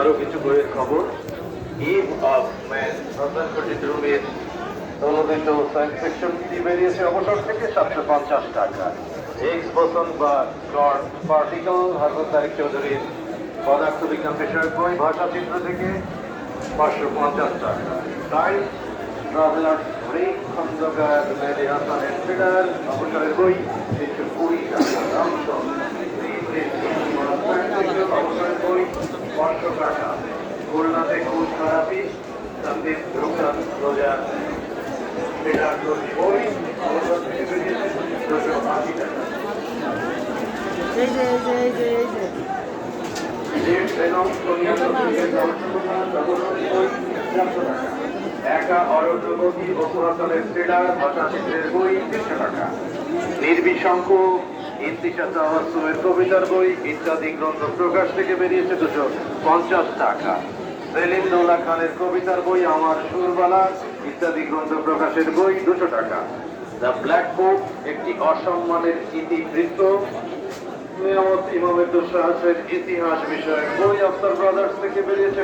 আরও কিছু বইয়ের খবর। ইভ অফ ম্যান রুমের অনুদিত সায়েন্স ফিকশন বেরিয়েছে? অবসর থেকে সাতশো পঞ্চাশ টাকা। এক্স বসন বা শর্ট পার্টিকেল হারবন তারিক চৌধুরীর পদার্থবিজ্ঞান বিষয়ক বই, ভাষা চিত্র থেকে পাঁচশো পঞ্চাশ টাকা। তাই ট্রাভেলার রিক খন্দকার মেহেদি হাসান এন্ট্রিডার অবসরের বই, তিনশো কুড়ি টাকা রামসন অবসরের বই পাঁচশো টাকা খুলনাতে খুব খারাপই সন্দীপ রুকান রোজা এটার বই অবসর থেকে বেরিয়েছে দুশো আশি টাকা এই যে এই যে এই যে জেট বেগম সোনিয়া চৌধুরীর গবেষণা ব্যবসায়ী বই চারশো টাকা। একা নির্বিশঙ্ক আওয়াজের কবিতার বই, ইত্যাদি গ্রন্থ প্রকাশ থেকে বেরিয়েছে দুশো পঞ্চাশ টাকা। সেলিম দৌলা খানের কবিতার বই, আমার সুরবালা, ইত্যাদি গ্রন্থ প্রকাশের বই, দুশো টাকা। দ্য ব্ল্যাক বুক একটি অসম্মানের ইতিবৃত্ত। নিয়ামত ইমামের দুঃসাহসের ইতিহাস বিষয়ক বই আফতার ব্রাদার্স থেকে বেরিয়েছে